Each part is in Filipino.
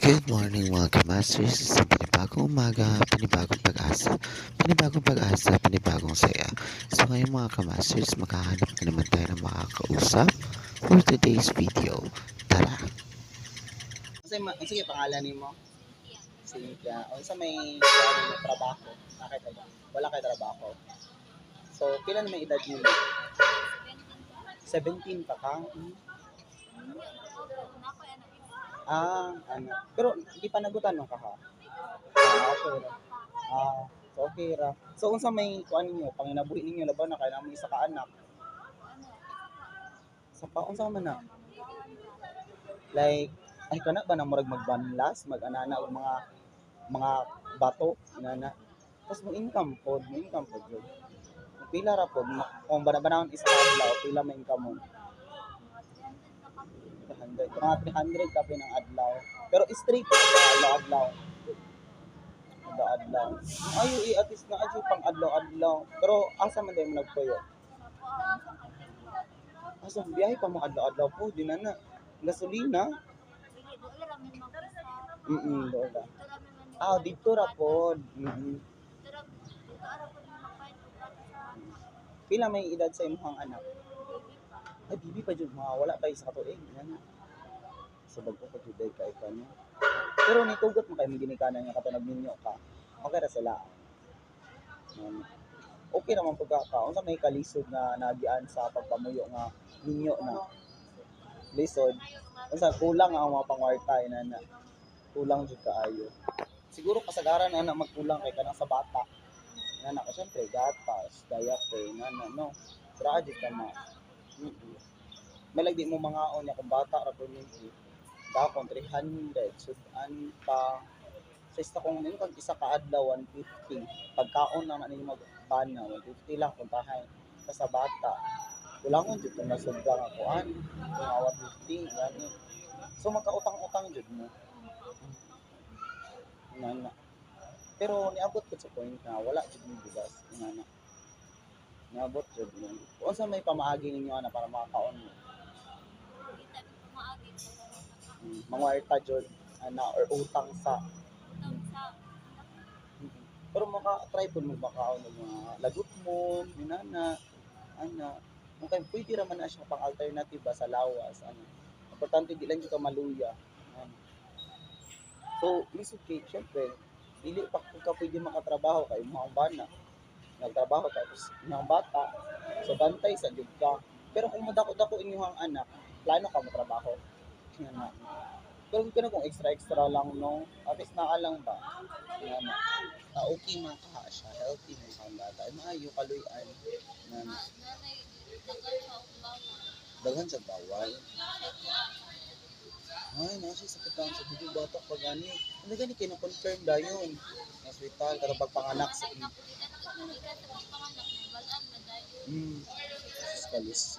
Good morning mga kamasters sa panibagong umaga, panibagong pag-asa, panibagong pag-asa, panibagong saya. So ngayon mga kamasters, makahanap na naman tayo ng makakausap for today's video. Tara! Kasi ma- sige pangalan nimo. Cynthia. O sa may mo trabaho. Nakita ba? Wala kay trabaho. So, pila na may edad niyo? 17 pa ka? Hmm. Ah, ano. Pero di pa nagutan no ka ha? Ah, okay ra. Ah, so okay ra. So unsa may kuan ninyo, panginabuhi ninyo laban na kay namoy isa ka anak. Sa pa unsa man na? Like ay kana ba na murag magbanlas, mag-anana og mga mga bato inana. Tapos mo income pod, mo income pod. Pila ra pod, kung banabanahon isa ka adlaw, pila may income mo? 300. Mga 300 ka ng adlaw. Pero straight adlaw-adlaw. Adlaw-adlaw. Ayo i at least na adyo pang adlaw-adlaw. Pero asa man mo nagpuyo? Asa biyahe pa mo adlaw-adlaw po, di na na. Gasolina? Mm doon lang. Ah, dito ra pod. Mm Pila may edad sa imong anak? Ay, bibi pa jud mga wala pa isa ka tuig. Yan. Sa bago pa jud ay kay kanya. Pero nitugot mo kay may ginikanan nga katanag ninyo ka. Okay ra sila. Um, okay naman pagka ka. Unsa may kalisod na nagian sa pagpamuyo nga ninyo na lisod. Unsa kulang ang mga pangwarta na na. Kulang jud kaayo. Siguro kasagaran na magkulang kay kanang sa bata. Na na syempre gatas, diaper, na na no. Grabe ka na. Mm-mm. May lagi mo mga on kung bata ra ko ni dakon 300 sudan pa sa kong nino kag isa ka adlaw 150 pagkaon na na ninyo magbana 150 lang puntahan ka sa bata kulangon jud kung nasubra nga kuan mga 150 gani so magkautang-utang jud mo nana pero niabot ko sa point na wala jud mo bugas nana niabot jud mo unsa may pamaagi ninyo ana para makakaon mo? Mm, mga arta jud ana or utang sa Mm. pero maka try pud mo makaon ng mga lagot mo minana ana. Okay pwede ra man na siya pang alternative sa lawas ano. Importante di lang jud maluya ano. so lisod kay syempre dili pa kung ka pwede makatrabaho kay mga bana nagtrabaho tapos mga bata so bantay sa jud ka pero kung madako-dako inyong anak plano ka mo trabaho yan na. Pero kung kung extra extra lang no, at least naalang ba? Yan na. Na okay man ka siya, healthy man ka bata. Ay maayo kaluyan. Yan na. Daghan sa bawal. Ay, nasa sakit lang sa dugo bata pag gani. Ano gani kino-confirm dayon. Sa hospital kada pagpanganak sa Hmm. Kalis.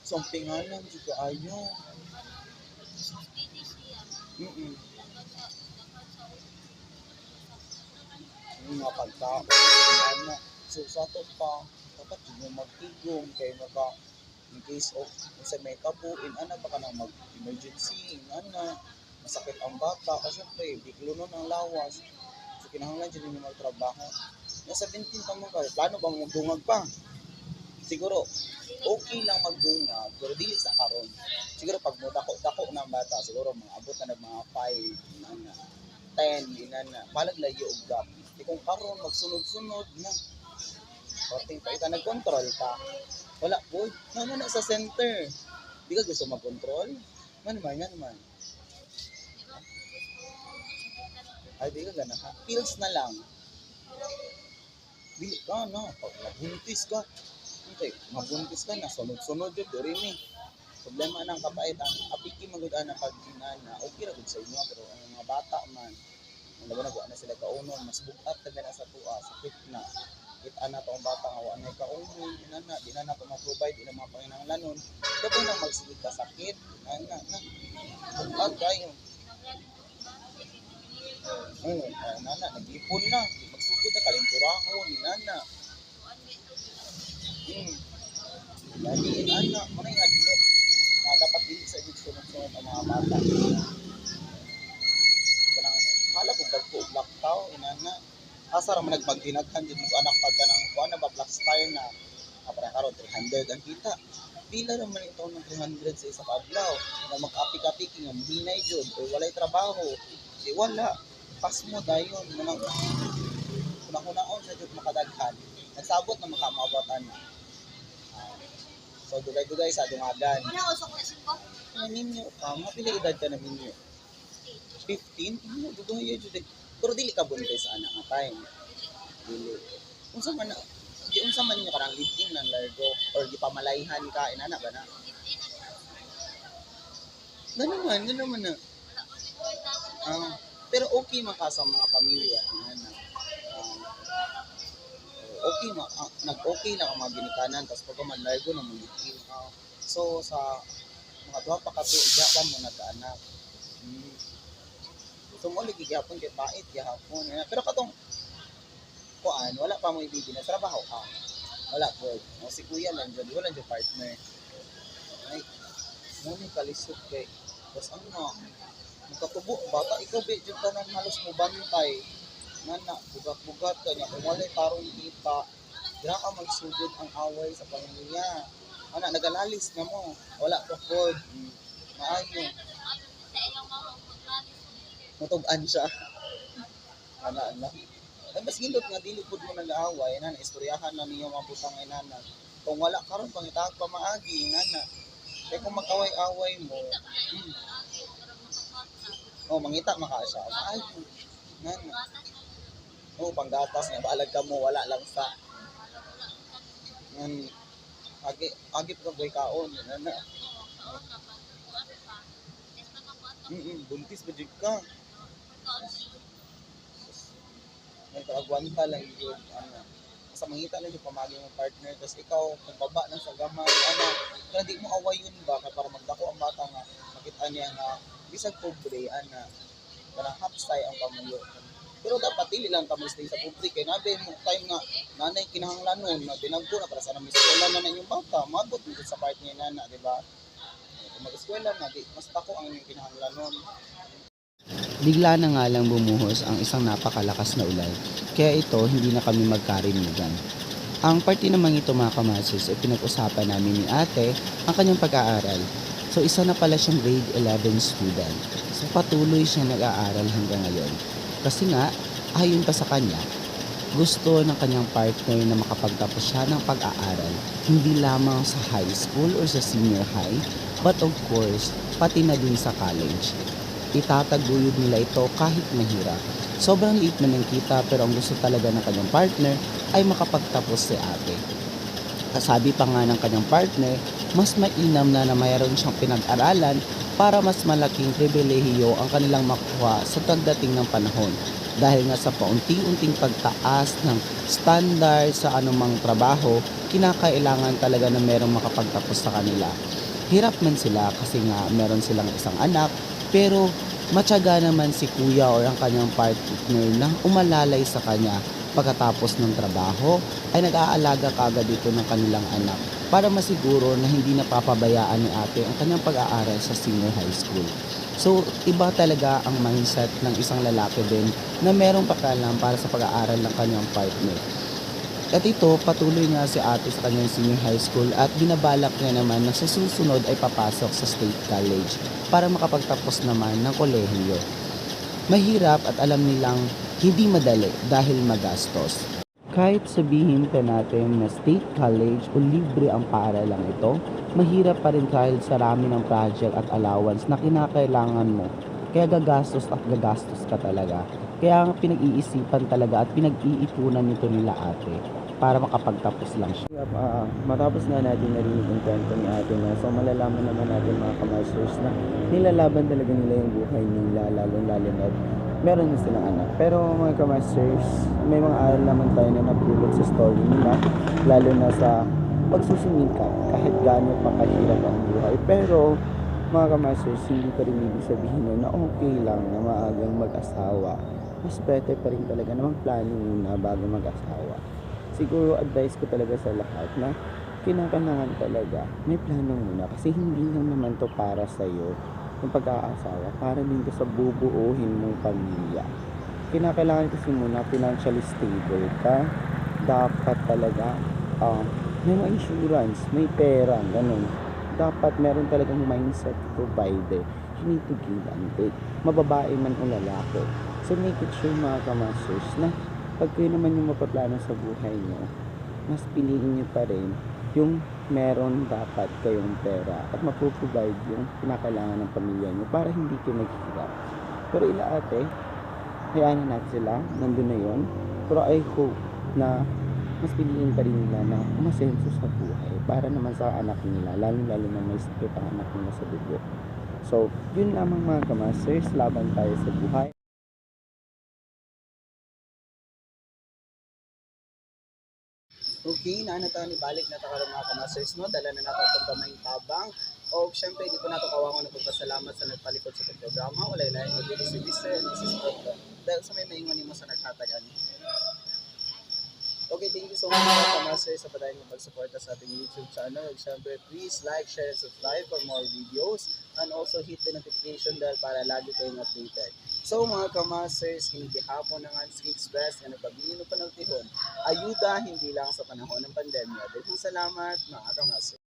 So, ang pinganan juga ayo. Mm-mm. Yung mga pagkaon, yung na. So, sa to pa, dapat yung magtigong kay maka in case of sa may kabuin, ana baka nang mag-emergency, ana, masakit ang bata, kasi syempre, biglo nun ang lawas. So, kinahanglan dyan yung magtrabaho. Nasa 17 pa mo ka, plano bang magdungag pa? Siguro, okay lang magdungag, pero dili sa karon. Siguro pag mo dako-dako ng bata, siguro mga abot na ng mga 5, inana, 10, inana, palag layo og gap. Di kung karon magsunod-sunod na. Korting pa ika nag-control ka. Wala po. Ano na sa center. Di ka gusto mag-control? Ano man, ano man. Ay, di ka gana ha. Pills na lang. Dili ka na. Pag nabuntis ka, Okay, mabuntis ka na, sunod-sunod yun, diri ni. Problema ng kapaitan, apiki magud ana pag inana, okay ra gud sa inyo, pero ang mga bata man, ang laban na na sila kaunon, mas bukat na na sa tuwa, sakit na it ana tong bata nga wala ka umoy inana di na na ko ma-provide di na mapangangalanon dapat na magsigit ka sakit ana na pag kayo Oh, uh, nana, nag-ipon na. Magsugod na kalinturaho ni nana. Hmm. Lagi, nana, muna yung hadlo. Na dapat din sa ibig sunod-sunod ang mga bata. Kanang, hala kung dagko, black tao, inana asa ra man nagpagtinaghan jud mo anak pagka nang kuan na ba black star na? Kapara karon 300 ang kita. Pila ra man ito ng 300 sa isa ka adlaw na mag-apik-apik nga muhinay jud o walay trabaho. Di wala. Pas mo dayon manang kunahunaon sa jud makadaghan. Nagsabot na makamabatan na Ah, so dugay-dugay sa dungagan Muna usok na singko. na ninyo ka mapila edad ka na ninyo 15 ano dugay jud. Pero dili ka buntay sa anak nga time dili unsa man di unsa man ninyo karang live-in ng largo or di pamalayhan ka inana ba na Ganun man, ganun man na. Ah, pero okay man ka sa mga pamilya. Yan na. Ah, okay ma, ah, nag-okay lang ang mga ginikanan, tapos pagka man largo na mo live-in ka. So, sa mga duha pa ka tuiga pa mo nagkaanak. Lagi gyapon kay bait gyapon. Yan. Pero katong kuan, wala pa mo ibigin na trabaho ka. Wala po. O, si kuya lang dyan, wala dyan partner. Ay, mo ni kalisod kay tapos ano na, magkatubo, bata ikaw be, dyan ka nang halos mo bantay. Nana, bugat-bugat ka niya, kung wala'y tarong kita, dira ka magsugod ang away sa pamilya. Ana, nagalalis na mo, wala pod. Hmm. Maayo, mutugan siya. Ana, ana. Ay, mas gindot nga, dili pod mo nag-aaway, istoryahan na niyo mga putang ay nana. Kung wala karon pangitag pa maagi, nana. Kaya kung mag-away-away mo, hmm, oh, mangita maka siya. Maayo. Nana. Oh, panggatas niya. Baalag ka mo, wala lang sa... Ngan, agi, agi pa boy kaon. Nana. Mm buntis ba jud ka? May kaagwanta lang yun. Ano, sa mangita lang yung pamagi mong partner. Tapos ikaw, kung baba lang sa ano, kaya di mo away yun ba? Kaya para magdako ang bata nga, makita niya nga, bisag pobre, ana, parang hapsay ang pamuyo. Pero dapat dili lang kamo stay sa pobre kay nabe mo time nga nanay kinahanglanon na binagko na para sa nang eskwela na na yung bata, mabot mo sa part niya nana, di ba? Kung mag-eskwela na, di, mas tako ang inyong kinahanglanon. Bigla na nga lang bumuhos ang isang napakalakas na ulan, kaya ito hindi na kami magkarinugan. Ang party naman ito mga kamasis ay pinag-usapan namin ni ate ang kanyang pag-aaral. So isa na pala siyang grade 11 student. So patuloy siyang nag-aaral hanggang ngayon. Kasi nga, ayon pa sa kanya, gusto ng kanyang partner na makapagtapos siya ng pag-aaral, hindi lamang sa high school or sa senior high, but of course, pati na din sa college itataguyod nila ito kahit mahirap. Sobrang liit man ng kita pero ang gusto talaga ng kanyang partner ay makapagtapos si ate. Sabi pa nga ng kanyang partner, mas mainam na na mayroon siyang pinag-aralan para mas malaking pribilehiyo ang kanilang makuha sa pagdating ng panahon. Dahil nga sa paunti-unting pagtaas ng standard sa anumang trabaho, kinakailangan talaga na merong makapagtapos sa kanila. Hirap man sila kasi nga meron silang isang anak, pero matyaga naman si kuya or ang kanyang partner na umalalay sa kanya pagkatapos ng trabaho ay nag-aalaga kagad dito ng kanilang anak para masiguro na hindi napapabayaan ni ate ang kanyang pag-aaral sa senior high school. So, iba talaga ang mindset ng isang lalaki din na merong pakalam para sa pag-aaral ng kanyang partner. At ito, patuloy nga si ate sa kanyang senior high school at binabalak niya naman na sa susunod ay papasok sa state college para makapagtapos naman ng kolehiyo. Mahirap at alam nilang hindi madali dahil magastos. Kahit sabihin pa natin na state college o libre ang paaralang ito, mahirap pa rin dahil sa rami ng project at allowance na kinakailangan mo. Kaya gagastos at gagastos ka talaga. Kaya pinag-iisipan talaga at pinag-iipunan nito nila ate para makapagtapos lang siya. Uh, matapos na natin narinig ang kwento ni ate na so malalaman naman natin mga kamasters na nilalaban talaga nila yung buhay nila lalo lalo na meron na silang anak. Pero mga kamasters, may mga aral naman tayo na napulot sa story nila lalo na sa pagsusumikap kahit gaano pa kahirap ang buhay. Pero mga kamasters, hindi pa rin ibig sabihin na okay lang na maagang mag-asawa. Mas better pa rin talaga na magplano muna bago mag-asawa siguro advice ko talaga sa lahat na kinakailangan talaga may plano muna kasi hindi lang naman to para sa iyo yung pagkakaasawa para din sa bubuuhin mong pamilya kinakailangan kasi muna financially stable ka. Dapat talaga um, may mga insurance, may pera, ganun. Dapat meron talagang mindset provider. You need to give and take. Mababae man o lalaki. So make it sure mga kamasters na pag kayo naman yung mapaplano sa buhay nyo, mas piliin nyo pa rin yung meron dapat kayong pera at mapoprovide yung pinakailangan ng pamilya nyo para hindi kayo maghihirap. Pero ila ate, hayaan na natin sila, nandun na yon. Pero I hope na mas piliin pa rin nila na umasenso sa buhay para naman sa anak nila, lalo-lalo na may sakit ang anak nila sa dugo. So, yun lamang mga kamasters, laban tayo sa buhay. Okay, na tayo ni balik na tayo mga kamasters no, dala na nato itong kamay tabang. O syempre, di ko na pagpasalamat sa nagpalikod sa programa. Wala na yung dito si Mr. and Mrs. Proctor. Dahil sa may maingon mo sa nagtatagan. Okay, thank you so much mga kamasters sa padayon ng pagsuporta sa ating YouTube channel. And syempre, please like, share, and subscribe for more videos. And also hit the notification bell para lagi kayong updated. So mga kamasters, hindi hapon ng Hansi Express na nagpabili ng panagtihon. Ayuda hindi lang sa panahon ng pandemya. Daghang salamat mga kamasters.